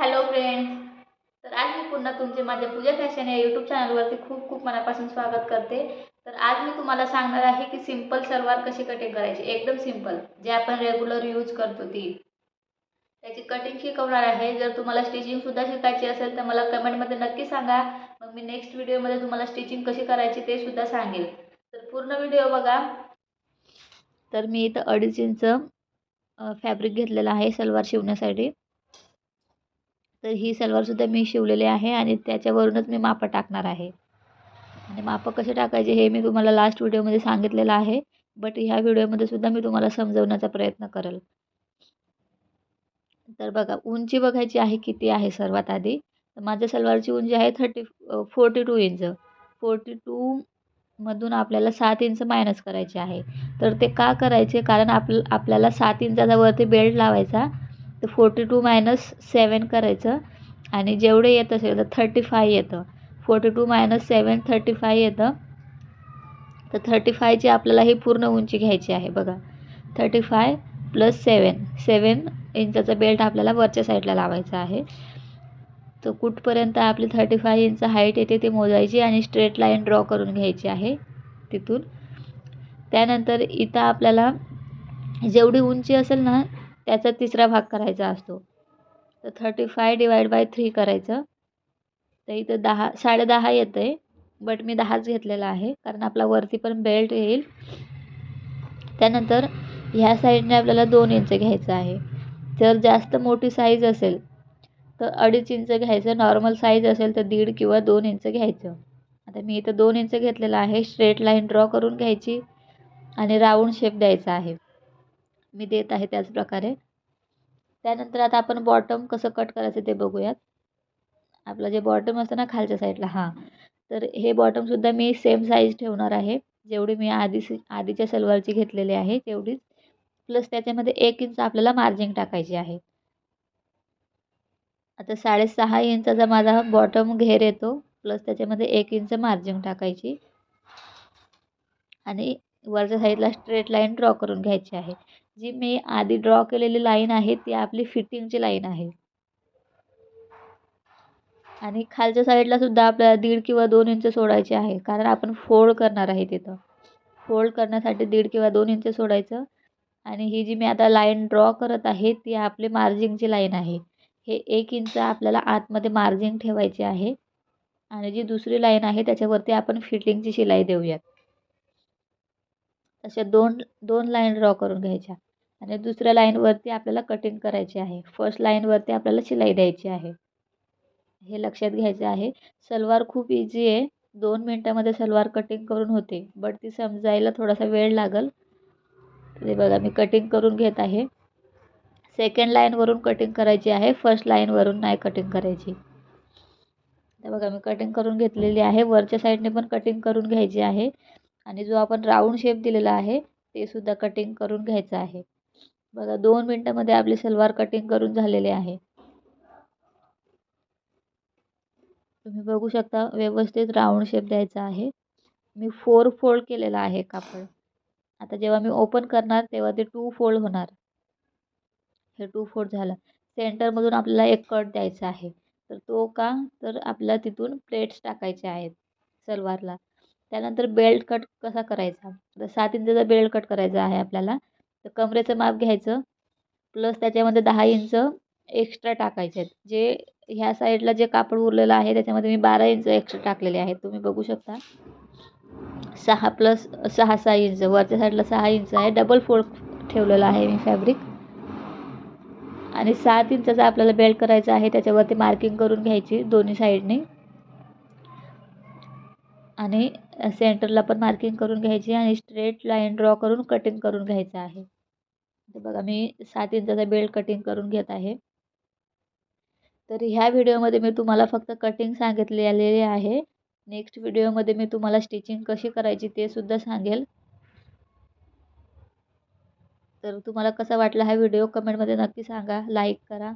Hello friends तर आज मी पुन्हा तुमचे माझ्या पूजा फॅशन या यूट्यूब चॅनलवरती खूप खूप मनापासून स्वागत करते. तर आज मी तुम्हाला सांगणार आहे की सिंपल सलवार कशी कटिंग करायची? एकदम सिंपल जे आपण रेग्युलर यूज करतो ती. त्याची कटिंग शिकवणार आहे. जर तुम्हाला स्टिचिंगसुद्धा शिकायची असेल तर मला कमेंटमध्ये नक्की सांगा. मग मी नेक्स्ट व्हिडिओमध्ये तुम्हाला स्टिचिंग कशी करायची ते सुद्धा सांगेल. तर पूर्ण व्हिडिओ बघा. तर मी इथं अडीच इंच फॅब्रिक घेतलेलं आहे सलवार शिवण्यासाठी. तर ही सलवारसुद्धा मी शिवलेली आहे आणि त्याच्यावरूनच मी मापं टाकणार आहे. आणि मापं कसे टाकायचे हे मी तुम्हाला लास्ट व्हिडिओमध्ये सांगितलेलं आहे. बट ह्या व्हिडिओमध्ये सुद्धा मी तुम्हाला समजवण्याचा प्रयत्न करेल. तर बघा उंची बघायची आहे किती आहे सर्वात आधी? तर माझ्या सलवारची उंची आहे thirty forty two inch forty टूमधून आपल्याला सात इंच मायनस करायचे आहे. तर ते का करायचे? कारण आप आपल्याला सात इंचाचा वरती बेल्ट लावायचा. तर फोर्टी टू मायनस सेवन करायचं. आणि जेवढे येत असेल तर थर्टी फाय येतं. Forty two minus seven thirty five येतं. तर थर्टी फायची आपल्याला ही पूर्ण उंची घ्यायची आहे बघा. Thirty five plus seven seven इंचाचा बेल्ट आपल्याला वरच्या साईडला लावायचा आहे. तर कुठपर्यंत आपली थर्टी फाय इंच हाईट येते ते मोजायची आणि स्ट्रेट लाईन ड्रॉ करून घ्यायची आहे तिथून. त्यानंतर इथं आपल्याला जेवढी उंची असेल ना त्याचा तिसरा भाग करायचा असतो. तर thirty five divide by three करायचं. तर इथं दहा साडे दहा येतं आहे बट मी दहाच घेतलेला आहे कारण आपला वरती पण बेल्ट येईल. त्यानंतर ह्या साईडने आपल्याला दोन इंच घ्यायचं आहे. जर जास्त मोठी साईज असेल तर अडीच इंच घ्यायचं. नॉर्मल साईज असेल तर दीड किंवा दोन इंच घ्यायचं. आता मी इथं दोन इंच घेतलेलं आहे. स्ट्रेट लाईन ड्रॉ करून घ्यायची आणि राऊंड शेप द्यायचा आहे. मी देत आहे त्याच प्रकारे. त्यानंतर आता आपण बॉटम कसं कट करायचं ते बघूयात. आपलं जे बॉटम असतं ना खालच्या साईडला हां. तर हे बॉटमसुद्धा मी सेम साईज ठेवणार आहे. जेवढी मी आधी आधीच्या सलवारची घेतलेली आहे तेवढीच. प्लस त्याच्यामध्ये एक इंच आपल्याला मार्जिंग टाकायची आहे. आता साडेसहा इंचाचा माझा बॉटम घेर येतो प्लस त्याच्यामध्ये एक इंच मार्जिंग टाकायची. आणि वरच्या साईडला स्ट्रेट लाईन ड्रॉ करून घ्यायची आहे. जी मी आधी ड्रॉ केलेली लाईन आहे ती आपली फिटिंगची लाईन आहे. आणि खालच्या साईडला सुद्धा आपल्याला दीड किंवा दोन इंच सोडायचे आहे. कारण आपण फोल्ड करणार आहे तिथं. फोल्ड करण्यासाठी दीड किंवा दोन इंच सोडायचं. आणि ही जी मी आता लाईन ड्रॉ करत आहे ती आपली मार्जिंगची लाईन आहे. हे एक इंच आपल्याला आतमध्ये मार्जिंग ठेवायची आहे. आणि जी दुसरी लाईन आहे त्याच्यावरती आपण फिटिंगची शिलाई देऊयात. अशा दोन दोन लाईन ड्रॉ करून घ्यायच्या. आणि दुसऱ्या लाईनवरती आपल्याला कटिंग करायची आहे. फर्स्ट लाईनवरती आपल्याला शिलाई द्यायची आहे. हे लक्षात घ्यायचं आहे. सलवार खूप इझी आहे. दोन मिनटामध्ये सलवार कटिंग करून होते. बट ती समजायला थोडासा वेळ लागेल. ते बघा मी कटिंग करून घेत आहे. सेकंड लाईनवरून कटिंग करायची आहे. फर्स्ट लाईनवरून नाही कटिंग करायची. तर बघा मी कटिंग करून घेतलेली आहे. वरच्या साईडने पण कटिंग करून घ्यायची आहे. आणि जो आपण राऊंड शेप दिलेला आहे ते सुद्धा कटिंग करून घ्यायचं आहे. बघा दोन मिनटामध्ये आपली सलवार कटिंग करून झालेली आहे. तुम्ही बघू शकता व्यवस्थित राऊंड शेप द्यायचा आहे. मी फोर फोल्ड केलेला आहे कापड. आता जेव्हा मी ओपन करणार तेव्हा ते टू फोल्ड होणार. हे टू फोल्ड झालं. सेंटरमधून आपल्याला एक कट द्यायचा आहे. तर तो का? तर आपल्याला तिथून प्लेट्स टाकायचे आहेत सलवारला. त्यानंतर बेल्ट कट कसा करायचा? तर सात इंचाचा बेल्ट कट करायचा आहे आपल्याला तर कमरेचं माप घ्यायचं. प्लस त्याच्यामध्ये दहा इंच एक्स्ट्रा टाकायचे आहेत. जे ह्या साईडला जे कापड उरलेलं आहे त्याच्यामध्ये मी बारा इंच एक्स्ट्रा टाकलेले आहेत. तुम्ही बघू शकता. सहा प्लस सहा सहा इंच. वरच्या साईडला सहा इंच आहे. डबल फोल्ड ठेवलेला आहे मी फॅब्रिक. आणि सात इंचाचा आपल्याला बेल्ट करायचा आहे. त्याच्यावरती मार्किंग करून घ्यायची दोन्ही साईडने. आणि सेंटरला पण मार्किंग करून घ्यायची आणि स्ट्रेट लाईन ड्रॉ करून कटिंग करून घ्यायचं आहे. तर बघा मी सात इंचाचा बेल्ट कटिंग करून घेत आहे. तर ह्या व्हिडिओमध्ये मी तुम्हाला फक्त कटिंग सांगितलेले आहे. नेक्स्ट व्हिडिओमध्ये मी तुम्हाला स्टिचिंग कशी करायची ते सुद्धा सांगेल. तर तुम्हाला कसा वाटला हा व्हिडिओ कमेंटमध्ये नक्की सांगा. लाईक करा.